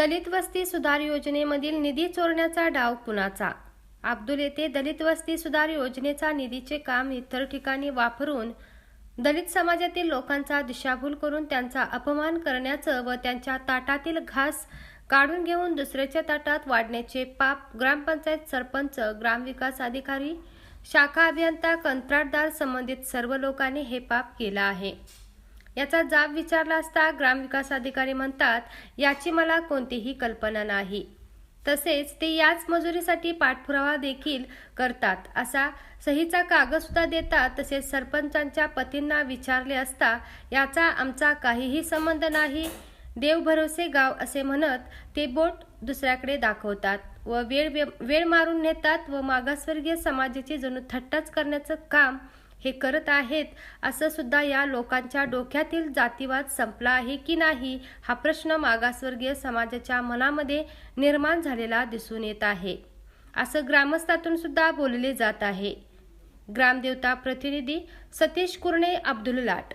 वस्ती सुधार योजनेमधील निधी चोरण्याचा डाव कुणाचा? अब्दुल येथे दलित वस्ती सुधार योजनेचा निधीचे काम इतर ठिकाणी वापरून दलित समाजातील लोकांचा दिशाभूल करून त्यांचा अपमान करण्याचं व त्यांच्या ताटातील घास काढून घेऊन दुसऱ्याच्या ताटात वाढण्याचे पाप ग्रामपंचायत सरपंच ग्रामविकास अधिकारी शाखा अभियंता कंत्राटदार संबंधित सर्व लोकांनी हे पाप केलं आहे. याचा जाब विचारला असता ग्रामविकास अधिकारी म्हणतात याची मला कोणतीही कल्पना नाही. तसेच ते याच मजुरीसाठी पाठपुरावा देखील करतात. असा सहीचा कागद सुद्धा देतात. तसेच सरपंचांच्या पतींना विचारले असता याचा आमचा काहीही संबंध नाही. देव भरोसे गाव असे म्हणत ते बोट दुसऱ्याकडे दाखवतात व वेळ वेळ मारून नेतात व मागासवर्गीय समाजाची जणू थट्टाच करण्याचं काम हे करत आहेत असं सुद्धा या लोकांच्या डोक्यातील जातीवाद संपला आहे की नाही हा प्रश्न मागासवर्गीय समाजाच्या मनामध्ये निर्माण झालेला दिसून येत आहे. असं ग्रामस्थातून सुद्धा बोलले जात आहे. ग्रामदेवता प्रतिनिधी सतीश कुर्णे अब्दुल लाट.